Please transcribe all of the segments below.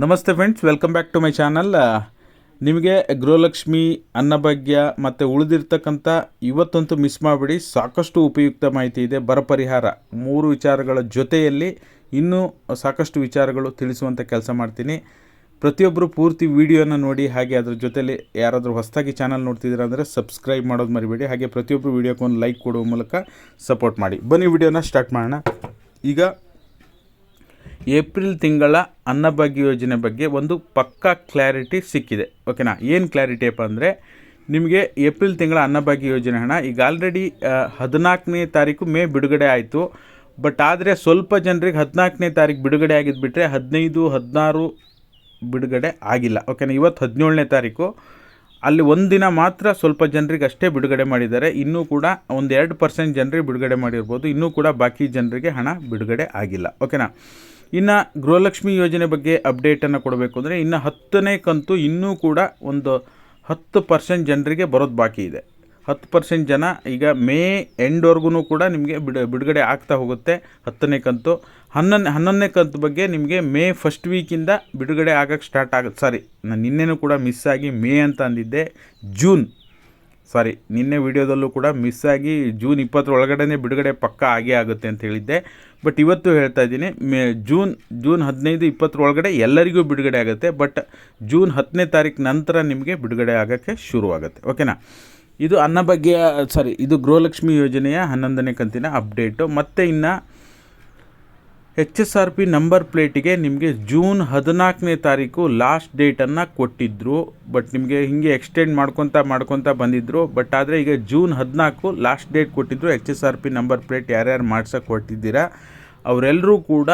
ನಮಸ್ತೆ friends welcome back to my channel ನಿಮಗೆ ಗೃಹಲಕ್ಷ್ಮಿ, ಅನ್ನಭಾಗ್ಯ ಮತ್ತು ಉಳಿದಿರ್ತಕ್ಕಂಥ ಇವತ್ತಂತೂ ಮಿಸ್ ಮಾಡಬೇಡಿ. ಸಾಕಷ್ಟು ಉಪಯುಕ್ತ ಮಾಹಿತಿ ಇದೆ, ಬರ ಪರಿಹಾರ. ಮೂರು ವಿಚಾರಗಳ ಜೊತೆಯಲ್ಲಿ ಇನ್ನೂ ಸಾಕಷ್ಟು ವಿಚಾರಗಳು ತಿಳಿಸುವಂಥ ಕೆಲಸ ಮಾಡ್ತೀನಿ. ಪ್ರತಿಯೊಬ್ಬರು ಪೂರ್ತಿ ವಿಡಿಯೋನ ನೋಡಿ, ಹಾಗೆ ಅದ್ರ ಜೊತೆಯಲ್ಲಿ ಯಾರಾದರೂ ಹೊಸದಾಗಿ ಚಾನಲ್ ನೋಡ್ತಿದ್ದೀರಾ ಅಂದರೆ ಸಬ್ಸ್ಕ್ರೈಬ್ ಮಾಡೋದು ಮರಿಬೇಡಿ. ಹಾಗೆ ಪ್ರತಿಯೊಬ್ಬರು ವಿಡಿಯೋಕ್ಕೆ ಒಂದು ಲೈಕ್ ಕೊಡುವ ಮೂಲಕ ಸಪೋರ್ಟ್ ಮಾಡಿ. ಬನ್ನಿ ವಿಡಿಯೋನ ಸ್ಟಾರ್ಟ್ ಮಾಡೋಣ. ಈಗ ಏಪ್ರಿಲ್ ತಿಂಗಳ ಅನ್ನಭಾಗ್ಯ ಯೋಜನೆ ಬಗ್ಗೆ ಒಂದು ಪಕ್ಕಾ ಕ್ಲಾರಿಟಿ ಸಿಕ್ಕಿದೆ. ಓಕೆನಾ? ಏನು ಕ್ಲಾರಿಟಿ ಅಪ್ಪ ಅಂದರೆ, ನಿಮಗೆ ಏಪ್ರಿಲ್ ತಿಂಗಳ ಅನ್ನಭಾಗ್ಯ ಯೋಜನೆ ಹಣ ಈಗ ಆಲ್ರೆಡಿ ಹದಿನಾಲ್ಕನೇ ತಾರೀಕು ಮೇ ಬಿಡುಗಡೆ ಆಯಿತು. ಬಟ್ ಆದರೆ ಸ್ವಲ್ಪ ಜನರಿಗೆ ಹದಿನಾಲ್ಕನೇ ತಾರೀಕು ಬಿಡುಗಡೆ ಆಗಿದ್ದು ಬಿಟ್ಟರೆ ಹದಿನೈದು, ಹದಿನಾರು ಬಿಡುಗಡೆ ಆಗಿಲ್ಲ. ಓಕೆನಾ? ಇವತ್ತು ಹದಿನೇಳನೇ ತಾರೀಕು. ಅಲ್ಲಿ ಒಂದು ದಿನ ಮಾತ್ರ ಸ್ವಲ್ಪ ಜನರಿಗೆ ಅಷ್ಟೇ ಬಿಡುಗಡೆ ಮಾಡಿದ್ದಾರೆ. ಇನ್ನೂ ಕೂಡ ಒಂದು ಎರಡು ಪರ್ಸೆಂಟ್ ಜನರಿಗೆ ಬಿಡುಗಡೆ ಮಾಡಿರ್ಬೋದು. ಇನ್ನೂ ಕೂಡ ಬಾಕಿ ಜನರಿಗೆ ಹಣ ಬಿಡುಗಡೆ ಆಗಿಲ್ಲ. ಓಕೆನಾ? ಇನ್ನು ಗೃಹಲಕ್ಷ್ಮಿ ಯೋಜನೆ ಬಗ್ಗೆ ಅಪ್ಡೇಟನ್ನು ಕೊಡಬೇಕು ಅಂದರೆ ಇನ್ನು ಹತ್ತನೇ ಕಂತು ಇನ್ನೂ ಕೂಡ ಒಂದು ಹತ್ತು ಪರ್ಸೆಂಟ್ ಜನರಿಗೆ ಬರೋದು ಬಾಕಿ ಇದೆ. ಹತ್ತು ಪರ್ಸೆಂಟ್ ಜನ ಈಗ ಮೇ ಎಂಡ್ವರೆಗೂ ಕೂಡ ನಿಮಗೆ ಬಿಡು, ಬಿಡುಗಡೆ ಆಗ್ತಾ ಹೋಗುತ್ತೆ ಹತ್ತನೇ ಕಂತು. ಹನ್ನೊಂದು, ಹನ್ನೊಂದನೇ ಕಂತು ಬಗ್ಗೆ ನಿಮಗೆ ಮೇ ಫಸ್ಟ್ ವೀಕಿಂದ ಬಿಡುಗಡೆ ಆಗೋಕ್ಕೆ ಸ್ಟಾರ್ಟ್ ಆಗುತ್ತೆ ಸಾರಿ ನಾನು ನಿನ್ನೆನೂ ಕೂಡ ಮಿಸ್ ಆಗಿ ಮೇ ಅಂತ ಅಂದಿದ್ದೆ ಜೂನ್ ಸಾರಿ, ನಿನ್ನೆ ವಿಡಿಯೋದಲ್ಲೂ ಕೂಡ ಮಿಸ್ ಆಗಿ ಜೂನ್ ಇಪ್ಪತ್ತರ ಒಳಗಡೆ ಬಿಡುಗಡೆ ಪಕ್ಕ ಆಗೇ ಆಗುತ್ತೆ ಅಂತ ಹೇಳಿದ್ದೆ. ಬಟ್ ಇವತ್ತು ಹೇಳ್ತಾ ಇದ್ದೀನಿ, ಮೇ, ಜೂನ್ ಜೂನ್ ಹದಿನೈದು ಇಪ್ಪತ್ತರೊಳಗಡೆ ಎಲ್ಲರಿಗೂ ಬಿಡುಗಡೆ ಆಗುತ್ತೆ. ಬಟ್ ಜೂನ್ ಹತ್ತನೇ ತಾರೀಕು ನಂತರ ನಿಮಗೆ ಬಿಡುಗಡೆ ಆಗೋಕ್ಕೆ ಶುರುವಾಗುತ್ತೆ. ಓಕೆನಾ ಇದು ಅನ್ನಭಾಗ್ಯ ಸಾರಿ ಇದು ಗೃಹಲಕ್ಷ್ಮಿ ಯೋಜನೆಯ ಹನ್ನೊಂದನೇ ಕಂತಿನ ಅಪ್ಡೇಟು ಮತ್ತು ಇನ್ನು H S R P number ಪ್ಲೇಟಿಗೆ ನಿಮಗೆ ಜೂನ್ ಹದಿನಾಲ್ಕನೇ ತಾರೀಕು ಲಾಸ್ಟ್ ಡೇಟನ್ನು ಕೊಟ್ಟಿದ್ದರು ಬಟ್ ನಿಮಗೆ ಹೀಗೆ ಎಕ್ಸ್ಟೆಂಡ್ ಮಾಡ್ಕೊತಾ ಮಾಡ್ಕೊತಾ ಬಂದಿದ್ದರು ಬಟ್ ಆದರೆ ಈಗ ಜೂನ್ ಹದಿನಾಲ್ಕು ಲಾಸ್ಟ್ ಡೇಟ್ ಕೊಟ್ಟಿದ್ದರು H S R P number plate ಯಾರ್ಯಾರು ಮಾಡ್ಸೋಕೆ ಕೊಟ್ಟಿದ್ದೀರಾ ಅವರೆಲ್ಲರೂ ಕೂಡ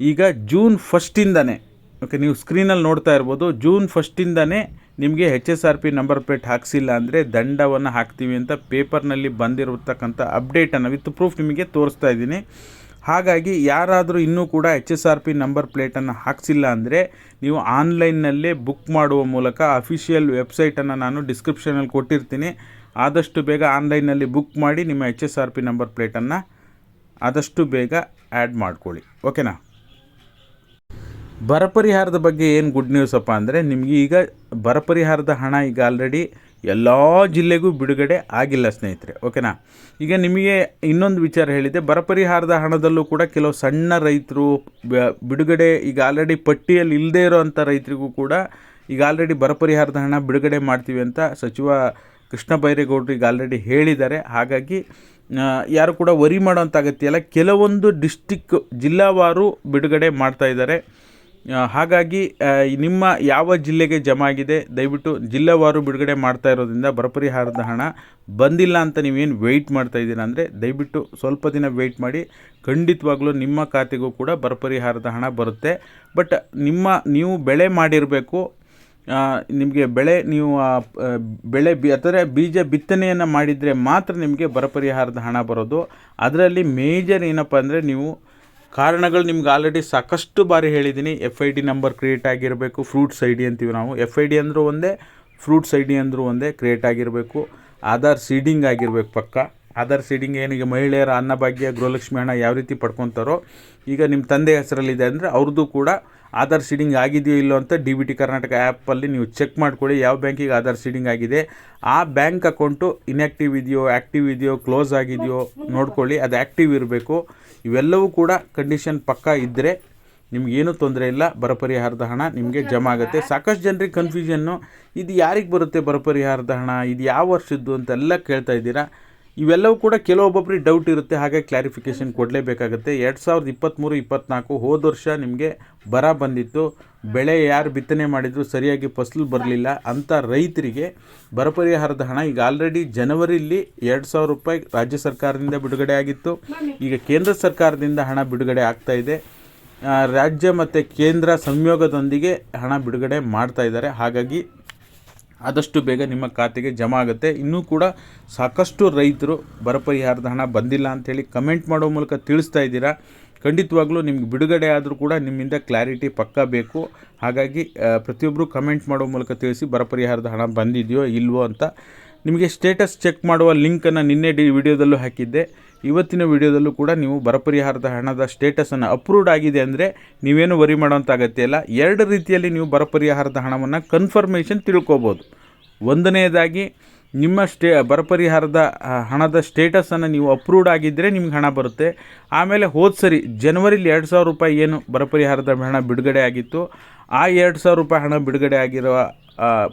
ಈಗ ಜೂನ್ ಫಸ್ಟಿಂದನೇ ಓಕೆ ನೀವು ಸ್ಕ್ರೀನಲ್ಲಿ ನೋಡ್ತಾ ಇರ್ಬೋದು. ಜೂನ್ ಫಸ್ಟಿಂದನೇ ನಿಮಗೆ H S R P number plate ಹಾಕ್ಸಿಲ್ಲ ಅಂದರೆ ದಂಡವನ್ನು ಹಾಕ್ತೀವಿ ಅಂತ ಪೇಪರ್ನಲ್ಲಿ ಬಂದಿರತಕ್ಕಂಥ ಅಪ್ಡೇಟನ್ನು ವಿತ್ ಪ್ರೂಫ್ ನಿಮಗೆ ತೋರಿಸ್ತಾ ಇದ್ದೀನಿ. ಹಾಗಾಗಿ ಯಾರಾದರೂ ಇನ್ನೂ ಕೂಡ H S R P number ಪ್ಲೇಟನ್ನು ಹಾಕ್ಸಿಲ್ಲ ಅಂದರೆ ನೀವು ಆನ್ಲೈನ್ನಲ್ಲೇ ಬುಕ್ ಮಾಡುವ ಮೂಲಕ ಅಫಿಷಿಯಲ್ ವೆಬ್ಸೈಟನ್ನು ನಾನು ಡಿಸ್ಕ್ರಿಪ್ಷನಲ್ಲಿ ಕೊಟ್ಟಿರ್ತೀನಿ. ಆದಷ್ಟು ಬೇಗ ಆನ್ಲೈನ್ನಲ್ಲಿ ಬುಕ್ ಮಾಡಿ ನಿಮ್ಮ H S R P number ಪ್ಲೇಟನ್ನು ಆದಷ್ಟು ಬೇಗ ಆ್ಯಡ್ ಮಾಡ್ಕೊಳ್ಳಿ. ಓಕೆನಾ ಬರ ಪರಿಹಾರದ ಬಗ್ಗೆ ಏನು ಗುಡ್ ನ್ಯೂಸ್ ಅಪ್ಪ ಅಂದರೆ ನಿಮಗೆ ಈಗ ಬರ ಪರಿಹಾರದ ಹಣ ಈಗ ಆಲ್ರೆಡಿ ಎಲ್ಲ ಜಿಲ್ಲೆಗೂ ಬಿಡುಗಡೆ ಆಗಿಲ್ಲ ಸ್ನೇಹಿತರೆ ಓಕೆನಾ ಈಗ ನಿಮಗೆ ಇನ್ನೊಂದು ವಿಚಾರ ಹೇಳಿದೆ, ಬರ ಪರಿಹಾರದ ಹಣದಲ್ಲೂ ಕೂಡ ಕೆಲವು ಸಣ್ಣ ರೈತರು ಬಿಡುಗಡೆ, ಈಗ ಆಲ್ರೆಡಿ ಪಟ್ಟಿಯಲ್ಲಿ ಇಲ್ಲದೇ ಇರೋವಂಥ ರೈತರಿಗೂ ಕೂಡ ಈಗ ಆಲ್ರೆಡಿ ಬರ ಪರಿಹಾರದ ಹಣ ಬಿಡುಗಡೆ ಮಾಡ್ತೀವಿ ಅಂತ ಸಚಿವ ಕೃಷ್ಣ ಬೈರೇಗೌಡರು ಈಗ ಆಲ್ರೆಡಿ ಹೇಳಿದ್ದಾರೆ. ಹಾಗಾಗಿ ಯಾರು ಕೂಡ ವರಿ ಮಾಡೋಂಥ ಅಗತ್ಯ ಇಲ್ಲ. ಕೆಲವೊಂದು ಡಿಸ್ಟಿಕ್ ಜಿಲ್ಲಾವಾರು ಬಿಡುಗಡೆ ಮಾಡ್ತಾ ಇದ್ದಾರೆ. ಹಾಗಾಗಿ ನಿಮ್ಮ ಯಾವ ಜಿಲ್ಲೆಗೆ ಜಮಾ ಆಗಿದೆ, ದಯವಿಟ್ಟು ಜಿಲ್ಲೆವಾರು ಬಿಡುಗಡೆ ಮಾಡ್ತಾ ಇರೋದ್ರಿಂದ ಬರಪರಿಹಾರದ ಹಣ ಬಂದಿಲ್ಲ ಅಂತ ನೀವೇನು ವೆಯ್ಟ್ ಮಾಡ್ತಾ ಇದ್ದೀರಾ ಅಂದರೆ ದಯವಿಟ್ಟು ಸ್ವಲ್ಪ ದಿನ ವೆಯ್ಟ್ ಮಾಡಿ, ಖಂಡಿತವಾಗ್ಲೂ ನಿಮ್ಮ ಖಾತೆಗೂ ಕೂಡ ಬರ ಪರಿಹಾರದ ಹಣ ಬರುತ್ತೆ. ಬಟ್ ನಿಮ್ಮ, ನೀವು ಬೆಳೆ ಮಾಡಿರಬೇಕು ನಿಮಗೆ ಬೆಳೆ, ನೀವು ಬೆಳೆ ಬಿ ಅಂದರೆ ಬೀಜ ಬಿತ್ತನೆಯನ್ನು ಮಾಡಿದರೆ ಮಾತ್ರ ನಿಮಗೆ ಬರ ಪರಿಹಾರದ ಹಣ ಬರೋದು. ಅದರಲ್ಲಿ ಮೇಜರ್ ಏನಪ್ಪ ಅಂದರೆ ನೀವು ಕಾರಣಗಳು ನಿಮ್ಗೆ ಆಲ್ರೆಡಿ ಸಾಕಷ್ಟು ಬಾರಿ ಹೇಳಿದ್ದೀನಿ F I D number create ಆಗಿರಬೇಕು ಫ್ರೂಟ್ಸ್ ಐ ಡಿ ಅಂತೀವಿ ನಾವು. ಎಫ್ ಐ ಡಿ ಅಂದರೂ ಒಂದೇ ಫ್ರೂಟ್ಸ್ ಐ ಡಿ ಅಂದರೂ ಒಂದೇ ಕ್ರಿಯೇಟ್ ಆಗಿರಬೇಕು. ಆಧಾರ್ ಸೀಡಿಂಗ್ ಆಗಿರಬೇಕು ಪಕ್ಕ. ಆಧಾರ್ ಸೀಡಿಂಗ್ ಏನಿಗೆ ಮಹಿಳೆಯರ ಅನ್ನಭಾಗ್ಯ, ಗೃಹಲಕ್ಷ್ಮಿ ಹಣ ಯಾವ ರೀತಿ ಪಡ್ಕೊತಾರೋ, ಈಗ ನಿಮ್ಮ ತಂದೆ ಹೆಸರಲ್ಲಿದೆ ಅಂದರೆ ಅವ್ರದ್ದು ಕೂಡ ಆಧಾರ್ ಸೀಡಿಂಗ್ ಆಗಿದೆಯೋ ಇಲ್ಲೋ ಅಂತ ಡಿ ಬಿ ಟಿ ಕರ್ನಾಟಕ ಆ್ಯಪಲ್ಲಿ ನೀವು ಚೆಕ್ ಮಾಡ್ಕೊಳ್ಳಿ. ಯಾವ ಬ್ಯಾಂಕಿಗೆ ಆಧಾರ್ ಸೀಡಿಂಗ್ ಆಗಿದೆ? ಆ ಬ್ಯಾಂಕ್ ಅಕೌಂಟು ಇನ್ಯಾಕ್ಟಿವ್ ಇದೆಯೋ ಆ್ಯಕ್ಟಿವ್ ಇದೆಯೋ, ಕ್ಲೋಸ್ ಆಗಿದೆಯೋ ನೋಡ್ಕೊಳ್ಳಿ. ಅದು ಆ್ಯಕ್ಟಿವ್ ಇರಬೇಕು. ಇವೆಲ್ಲವೂ ಕೂಡ ಕಂಡೀಷನ್ ಪಕ್ಕ ಇದ್ದರೆ ನಿಮಗೇನು ತೊಂದರೆ ಇಲ್ಲ. ಬರ ಪರಿಹಾರದ ಹಣ ನಿಮಗೆ ಜಮಾ ಆಗುತ್ತೆ. ಸಾಕಷ್ಟು ಜನರಿಗೆ ಕನ್ಫ್ಯೂಷನ್ನು ಇದು ಯಾರಿಗೆ ಬರುತ್ತೆ ಬರ ಪರಿಹಾರದ ಹಣ? ಇದು ಯಾವ ವರ್ಷದ್ದು ಅಂತೆಲ್ಲ ಕೇಳ್ತಾ ಇದ್ದೀರಾ. ಇವೆಲ್ಲವೂ ಕೂಡ ಕೆಲವೊಬ್ಬೊಬ್ರಿಗೆ ಡೌಟ್ ಇರುತ್ತೆ, ಹಾಗೆ ಕ್ಲಾರಿಫಿಕೇಷನ್ ಕೊಡಲೇಬೇಕಾಗುತ್ತೆ. ಎರಡು ಸಾವಿರದ ಇಪ್ಪತ್ತ್ಮೂರು ಇಪ್ಪತ್ತ್ನಾಲ್ಕು ಹೋದ ವರ್ಷ ನಿಮಗೆ ಬರ ಬಂದಿತ್ತು. ಬೆಳೆ ಯಾರು ಬಿತ್ತನೆ ಮಾಡಿದ್ರು, ಸರಿಯಾಗಿ ಫಸಲು ಬರಲಿಲ್ಲ ಅಂಥ ರೈತರಿಗೆ ಬರ ಪರಿಹಾರದ ಹಣ ಈಗ ಆಲ್ರೆಡಿ ಜನವರಿಲಿ ಎರಡು ಸಾವಿರ ರೂಪಾಯಿ ರಾಜ್ಯ ಸರ್ಕಾರದಿಂದ ಬಿಡುಗಡೆ ಆಗಿತ್ತು. ಈಗ ಕೇಂದ್ರ ಸರ್ಕಾರದಿಂದ ಹಣ ಬಿಡುಗಡೆ ಆಗ್ತಾ ಇದೆ. ರಾಜ್ಯ ಮತ್ತು ಕೇಂದ್ರ ಸಂಯೋಗದೊಂದಿಗೆ ಹಣ ಬಿಡುಗಡೆ ಮಾಡ್ತಾ ಇದ್ದಾರೆ. ಹಾಗಾಗಿ ಆದಷ್ಟು ಬೇಗ ನಿಮ್ಮ ಖಾತೆಗೆ ಜಮಾ ಆಗುತ್ತೆ. ಇನ್ನೂ ಕೂಡ ಸಾಕಷ್ಟು ರೈತರು ಬರ ಪರಿಹಾರದ ಹಣ ಬಂದಿಲ್ಲ ಅಂಥೇಳಿ ಕಮೆಂಟ್ ಮಾಡೋ ಮೂಲಕ ತಿಳಿಸ್ತಾ ಇದ್ದೀರಾ. ಖಂಡಿತವಾಗ್ಲೂ ನಿಮ್ಗೆ ಬಿಡುಗಡೆ ಆದರೂ ಕೂಡ ನಿಮ್ಮಿಂದ ಕ್ಲಾರಿಟಿ ಪಕ್ಕ ಬೇಕು. ಹಾಗಾಗಿ ಪ್ರತಿಯೊಬ್ಬರು ಕಮೆಂಟ್ ಮಾಡೋ ಮೂಲಕ ತಿಳಿಸಿ ಬರ ಪರಿಹಾರದ ಹಣ ಬಂದಿದೆಯೋ ಇಲ್ವೋ ಅಂತ ನಿಮಗೆ ಸ್ಟೇಟಸ್ ಚೆಕ್ ಮಾಡುವ ಲಿಂಕನ್ನು ನಿನ್ನೆ ಡಿ ವಿಡಿಯೋದಲ್ಲೂ ಹಾಕಿದ್ದೆ. ಇವತ್ತಿನ ವಿಡಿಯೋದಲ್ಲೂ ಕೂಡ ನೀವು ಬರ ಪರಿಹಾರದ ಹಣದ ಸ್ಟೇಟಸನ್ನು ಅಪ್ರೂವ್ಡ್ ಆಗಿದೆ ಅಂದರೆ ನೀವೇನು ವರಿ ಮಾಡೋಂಥ ಅಗತ್ಯ ಇಲ್ಲ. ಎರಡು ರೀತಿಯಲ್ಲಿ ನೀವು ಬರ ಪರಿಹಾರದ ಹಣವನ್ನು ಕನ್ಫರ್ಮೇಷನ್ ತಿಳ್ಕೊಬೋದು. ಒಂದನೆಯದಾಗಿ ನಿಮ್ಮ ಸ್ಟೇ ಬರ ಪರಿಹಾರದ ಆ, ಹಣದ ಸ್ಟೇಟಸನ್ನು ನೀವು ಅಪ್ರೂವ್ಡ್ ಆಗಿದ್ದರೆ ನಿಮ್ಗೆ ಹಣ ಬರುತ್ತೆ. ಆಮೇಲೆ ಹೋದ ಸರಿ ಜನವರಿಲಿ ಎರಡು ಸಾವಿರ ರೂಪಾಯಿ ಏನು ಬರ ಪರಿಹಾರದ ಹಣ ಬಿಡುಗಡೆ ಆಗಿತ್ತು ಆ ಎರಡು ಸಾವಿರ ರೂಪಾಯಿ ಹಣ ಬಿಡುಗಡೆ ಆಗಿರೋ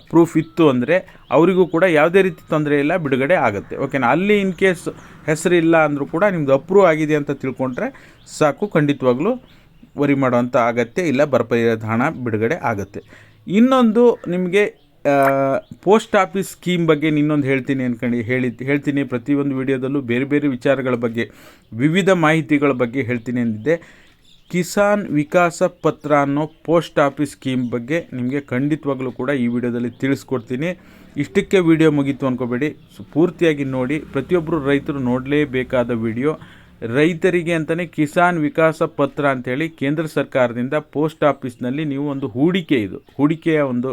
ಪ್ರೂಫ್ ಇತ್ತು ಅಂದರೆ ಅವರಿಗೂ ಕೂಡ ಯಾವುದೇ ರೀತಿ ತೊಂದರೆ ಇಲ್ಲ, ಬಿಡುಗಡೆ ಆಗುತ್ತೆ. ಓಕೆನಾ ಅಲ್ಲಿ ಇನ್ ಕೇಸ್ ಹೆಸರಿಲ್ಲ ಅಂದರೂ ಕೂಡ ನಿಮ್ಮದು ಅಪ್ರೂವ್ ಆಗಿದೆ ಅಂತ ತಿಳ್ಕೊಂಡ್ರೆ ಸಾಕು, ಖಂಡಿತವಾಗ್ಲೂ ವರಿ ಮಾಡುವಂಥ ಅಗತ್ಯ ಇಲ್ಲ ಬರಪರಿಯದ ಹಣ ಬಿಡುಗಡೆ ಆಗುತ್ತೆ. ಇನ್ನೊಂದು ನಿಮಗೆ ಪೋಸ್ಟ್ ಆಫೀಸ್ ಸ್ಕೀಮ್ ಬಗ್ಗೆ ಇನ್ನೊಂದು ಹೇಳ್ತೀನಿ ಅನ್ಕೊಂಡು, ಹೇಳಿ, ಹೇಳ್ತೀನಿ ಪ್ರತಿಯೊಂದು ವಿಡಿಯೋದಲ್ಲೂ ಬೇರೆ ಬೇರೆ ವಿಚಾರಗಳ ಬಗ್ಗೆ, ವಿವಿಧ ಮಾಹಿತಿಗಳ ಬಗ್ಗೆ ಹೇಳ್ತೀನಿ ಅಂದಿದ್ದೆ. ಕಿಸಾನ್ ವಿಕಾಸ ಪತ್ರ ಅನ್ನೋ ಪೋಸ್ಟ್ ಆಫೀಸ್ ಸ್ಕೀಮ್ ಬಗ್ಗೆ ನಿಮಗೆ ಖಂಡಿತವಾಗಲೂ ಕೂಡ ಈ ವಿಡಿಯೋದಲ್ಲಿ ತಿಳಿಸ್ಕೊಡ್ತೀನಿ. ಇಷ್ಟಕ್ಕೆ ವಿಡಿಯೋ ಮುಗೀತು ಅನ್ಕೋಬೇಡಿ. ಸೊ ಪೂರ್ತಿಯಾಗಿ ನೋಡಿ ಪ್ರತಿಯೊಬ್ಬರು ರೈತರು ನೋಡಲೇಬೇಕಾದ ವಿಡಿಯೋ. ರೈತರಿಗೆ ಅಂತಲೇ ಕಿಸಾನ್ ವಿಕಾಸ ಪತ್ರ ಅಂಥೇಳಿ ಕೇಂದ್ರ ಸರ್ಕಾರದಿಂದ ಪೋಸ್ಟ್ ಆಫೀಸ್ನಲ್ಲಿ ನೀವು ಒಂದು ಹೂಡಿಕೆ ಇದು, ಹೂಡಿಕೆಯ ಒಂದು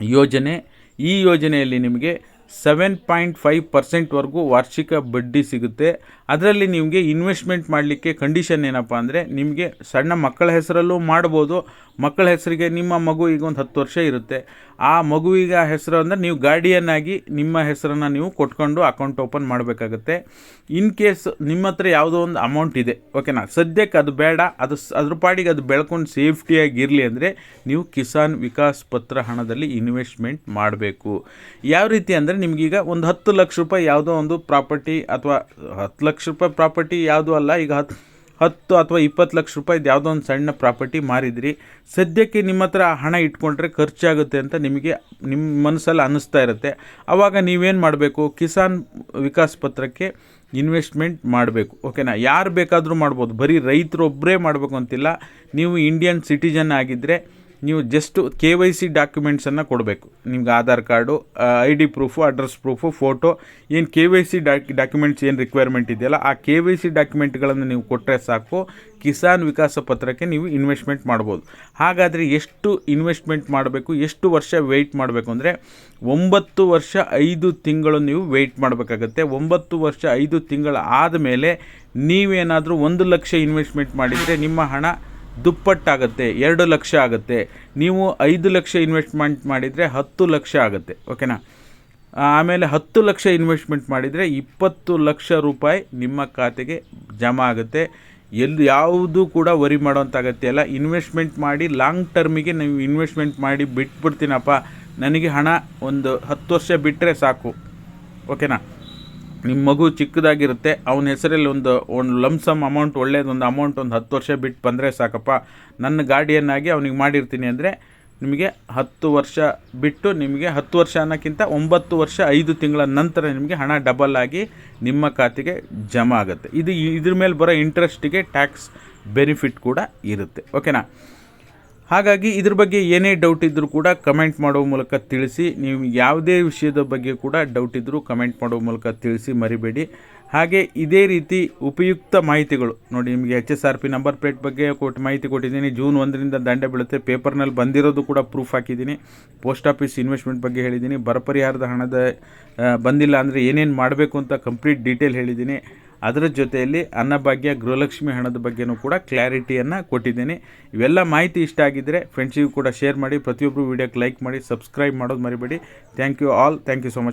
ಯೋಜನೆ. ಈ ಯೋಜನೆಯಲ್ಲಿ ನಿಮಗೆ ಸೆವೆನ್ ಪಾಯಿಂಟ್ ಫೈವ್ ಪರ್ಸೆಂಟ್ವರೆಗೂ ವಾರ್ಷಿಕ ಬಡ್ಡಿ ಸಿಗುತ್ತೆ. ಅದರಲ್ಲಿ ನಿಮಗೆ ಇನ್ವೆಸ್ಟ್ಮೆಂಟ್ ಮಾಡಲಿಕ್ಕೆ ಕಂಡೀಷನ್ ಏನಪ್ಪ ಅಂದರೆ ನಿಮಗೆ ಸಣ್ಣ ಮಕ್ಕಳ ಹೆಸರಲ್ಲೂ ಮಾಡ್ಬೋದು. ಮಕ್ಕಳ ಹೆಸರಿಗೆ ನಿಮ್ಮ ಮಗು ಈಗ ಒಂದು ಹತ್ತು ವರ್ಷ ಇರುತ್ತೆ. ಆ ಮಗುವಿಗೆ ಹೆಸರು ಅಂದರೆ ನೀವು ಗಾರ್ಡಿಯನ್ ಆಗಿ ನಿಮ್ಮ ಹೆಸರನ್ನು ನೀವು ಕೊಟ್ಕೊಂಡು ಅಕೌಂಟ್ ಓಪನ್ ಮಾಡಬೇಕಾಗುತ್ತೆ. ಇನ್ ಕೇಸ್ ನಿಮ್ಮ ಹತ್ರ ಯಾವುದೋ ಒಂದು ಅಮೌಂಟ್ ಇದೆ ಓಕೆನಾ ಸದ್ಯಕ್ಕೆ ಅದು ಬೇಡ, ಅದು ಅದ್ರ ಪಾಡಿಗೆ ಅದು ಬೆಳ್ಕೊಂಡು ಸೇಫ್ಟಿಯಾಗಿ ಇರಲಿ ಅಂದರೆ ನೀವು ಕಿಸಾನ್ ವಿಕಾಸ್ ಪತ್ರ ಹಣದಲ್ಲಿ ಇನ್ವೆಸ್ಟ್ಮೆಂಟ್ ಮಾಡಬೇಕು. ಯಾವ ರೀತಿ ಅಂದರೆ ನಿಮಗೀಗ ಒಂದು ಹತ್ತು ಲಕ್ಷ ರೂಪಾಯಿ ಯಾವುದೋ ಒಂದು ಪ್ರಾಪರ್ಟಿ ಅಥವಾ ಹತ್ತು ಲಕ್ಷ ರೂಪಾಯಿ ಪ್ರಾಪರ್ಟಿ ಯಾವುದೂ ಅಲ್ಲ, ಈಗ ಹತ್ತು ಹತ್ತು ಅಥವಾ ಇಪ್ಪತ್ತು ಲಕ್ಷ ರೂಪಾಯಿದು ಯಾವುದೋ ಒಂದು ಸಣ್ಣ ಪ್ರಾಪರ್ಟಿ ಮಾರಿದ್ರಿ. ಸದ್ಯಕ್ಕೆ ನಿಮ್ಮ ಹತ್ರ ಹಣ ಇಟ್ಕೊಂಡ್ರೆ ಖರ್ಚಾಗುತ್ತೆ ಅಂತ ನಿಮಗೆ ನಿಮ್ಮ ಮನಸ್ಸಲ್ಲಿ ಅನ್ನಿಸ್ತಾ ಇರುತ್ತೆ. ಆವಾಗ ನೀವೇನು ಮಾಡಬೇಕು? ಕಿಸಾನ್ ವಿಕಾಸ್ ಪತ್ರಕ್ಕೆ ಇನ್ವೆಸ್ಟ್ಮೆಂಟ್ ಮಾಡಬೇಕು. ಓಕೆನಾ? ಯಾರು ಬೇಕಾದರೂ ಮಾಡ್ಬೋದು. ಬರೀ ರೈತರೊಬ್ಬರೇ ಮಾಡಬೇಕು ಅಂತಿಲ್ಲ. ನೀವು ಇಂಡಿಯನ್ ಸಿಟಿಜನ್ ಆಗಿದ್ದರೆ ನೀವು ಜಸ್ಟು ಕೆ ವೈ ಸಿ ಡಾಕ್ಯುಮೆಂಟ್ಸನ್ನು ಕೊಡಬೇಕು. ನಿಮ್ಗೆ Aadhaar card I D proof address proof photo ಏನು K Y C doc documents ಏನು ರಿಕ್ವೈರ್ಮೆಂಟ್ ಇದೆಯಲ್ಲ, ಆ ಕೆ ವೈ ಸಿ ಡಾಕ್ಯುಮೆಂಟ್ಗಳನ್ನು ನೀವು ಕೊಟ್ಟರೆ ಸಾಕು. ಕಿಸಾನ್ ವಿಕಾಸ ಪತ್ರಕ್ಕೆ ನೀವು ಇನ್ವೆಸ್ಟ್ಮೆಂಟ್ ಮಾಡ್ಬೋದು. ಹಾಗಾದರೆ ಎಷ್ಟು ಇನ್ವೆಸ್ಟ್ಮೆಂಟ್ ಮಾಡಬೇಕು, ಎಷ್ಟು ವರ್ಷ ವೆಯ್ಟ್ ಮಾಡಬೇಕು ಅಂದರೆ, ಒಂಬತ್ತು ವರ್ಷ ಐದು ತಿಂಗಳು ನೀವು ವೆಯ್ಟ್ ಮಾಡಬೇಕಾಗತ್ತೆ. ಒಂಬತ್ತು ವರ್ಷ ಐದು ತಿಂಗಳು ಆದಮೇಲೆ ನೀವೇನಾದರೂ ಒಂದು ಲಕ್ಷ ಇನ್ವೆಸ್ಟ್ಮೆಂಟ್ ಮಾಡಿದರೆ ನಿಮ್ಮ ಹಣ ದುಪ್ಪಟ್ಟಾಗುತ್ತೆ, ಎರಡು ಲಕ್ಷ ಆಗುತ್ತೆ. ನೀವು ಐದು ಲಕ್ಷ ಇನ್ವೆಸ್ಟ್ಮೆಂಟ್ ಮಾಡಿದರೆ ಹತ್ತು ಲಕ್ಷ ಆಗುತ್ತೆ, ಓಕೆನಾ? ಆಮೇಲೆ ಹತ್ತು ಲಕ್ಷ ಇನ್ವೆಸ್ಟ್ಮೆಂಟ್ ಮಾಡಿದರೆ ಇಪ್ಪತ್ತು ಲಕ್ಷ ರೂಪಾಯಿ ನಿಮ್ಮ ಖಾತೆಗೆ ಜಮಾ ಆಗುತ್ತೆ. ಎಲ್ಲಿ ಯಾವುದೂ ಕೂಡ ವರಿ ಮಾಡೋಂಥ ಅಗತ್ಯ ಇಲ್ಲ. ಇನ್ವೆಸ್ಟ್ಮೆಂಟ್ ಮಾಡಿ ಲಾಂಗ್ ಟರ್ಮಿಗೆ ನೀವು ಇನ್ವೆಸ್ಟ್ಮೆಂಟ್ ಮಾಡಿ ಬಿಟ್ಬಿಡ್ತೀನಪ್ಪ. ನನಗೆ ಹಣ ಒಂದು ಹತ್ತು ವರ್ಷ ಬಿಟ್ಟರೆ ಸಾಕು, ಓಕೆನಾ? ನಿಮ್ಮ ಮಗು ಚಿಕ್ಕದಾಗಿರುತ್ತೆ, ಅವನ ಹೆಸರಲ್ಲಿ ಒಂದು ಒಂದು ಲಮ್ಸಮ್ ಅಮೌಂಟ್ ಒಳ್ಳೇದೊಂದು ಅಮೌಂಟ್ ಒಂದು ಹತ್ತು ವರ್ಷ ಬಿಟ್ಟು ಬಂದರೆ ಸಾಕಪ್ಪ. ನನ್ನ ಗಾರ್ಡಿಯನ್ ಆಗಿ ಅವನಿಗೆ ಮಾಡಿರ್ತೀನಿ ಅಂದರೆ ನಿಮಗೆ ಹತ್ತು ವರ್ಷ ಬಿಟ್ಟು ನಿಮಗೆ ಹತ್ತು ವರ್ಷ ಅನ್ನೋಕ್ಕಿಂತ ಒಂಬತ್ತು ವರ್ಷ ಐದು ತಿಂಗಳ ನಂತರ ನಿಮಗೆ ಹಣ ಡಬಲ್ ಆಗಿ ನಿಮ್ಮ ಖಾತೆಗೆ ಜಮಾ ಆಗುತ್ತೆ. ಇದು ಇದ್ರ ಮೇಲೆ ಬರೋ ಇಂಟ್ರೆಸ್ಟಿಗೆ ಟ್ಯಾಕ್ಸ್ ಬೆನಿಫಿಟ್ ಕೂಡ ಇರುತ್ತೆ. ಓಕೆನಾ ಹಾಗಾಗಿ ಇದ್ರ ಬಗ್ಗೆ ಏನೇ ಡೌಟ್ ಇದ್ದರೂ ಕೂಡ ಕಮೆಂಟ್ ಮಾಡೋ ಮೂಲಕ ತಿಳಿಸಿ, ನೀವು ಯಾವುದೇ ವಿಷಯದ ಬಗ್ಗೆ ಕೂಡ ಡೌಟ್ ಇದ್ದರೂ ಕಮೆಂಟ್ ಮಾಡೋ ಮೂಲಕ ತಿಳಿಸಿ ಮರಿಬೇಡಿ. ಹಾಗೆ ಇದೇ ರೀತಿ ಉಪಯುಕ್ತ ಮಾಹಿತಿಗಳು, ನೋಡಿ ನಿಮಗೆ H S R P number plate ಬಗ್ಗೆ ಕೊಟ್ಟು ಮಾಹಿತಿ ಕೊಟ್ಟಿದ್ದೀನಿ. ಜೂನ್ ಒಂದರಿಂದ ದಂಡೆ ಬೀಳುತ್ತೆ. ಪೇಪರ್ನಲ್ಲಿ ಬಂದಿರೋದು ಕೂಡ ಪ್ರೂಫ್ ಹಾಕಿದ್ದೀನಿ. ಪೋಸ್ಟ್ ಆಫೀಸ್ ಇನ್ವೆಸ್ಟ್ಮೆಂಟ್ ಬಗ್ಗೆ ಹೇಳಿದ್ದೀನಿ. ಬರ ಪರಿಹಾರದ ಹಣದ ಬಂದಿಲ್ಲ ಅಂದರೆ ಏನೇನು ಮಾಡಬೇಕು ಅಂತ ಕಂಪ್ಲೀಟ್ ಡೀಟೇಲ್ ಹೇಳಿದ್ದೀನಿ. ಅದರ ಜೊತೆಯಲ್ಲಿ ಅನ್ನಭಾಗ್ಯ, ಗೃಹಲಕ್ಷ್ಮಿ ಹಣದ ಬಗ್ಗೆನೂ ಕೂಡ ಕ್ಲಾರಿಟಿಯನ್ನು ಕೊಟ್ಟಿದ್ದೀನಿ. ಇವೆಲ್ಲ ಮಾಹಿತಿ ಇಷ್ಟ ಆಗಿದ್ದರೆ ಫ್ರೆಂಡ್ಸಿಗೂ ಕೂಡ ಶೇರ್ ಮಾಡಿ ಪ್ರತಿಯೊಬ್ಬರು ವೀಡಿಯೋಕ್ಕೆ ಲೈಕ್ ಮಾಡಿ ಸಬ್ಸ್ಕ್ರೈಬ್ ಮಾಡೋದು ಮರಿಬೇಡಿ. Thank you all thank you so much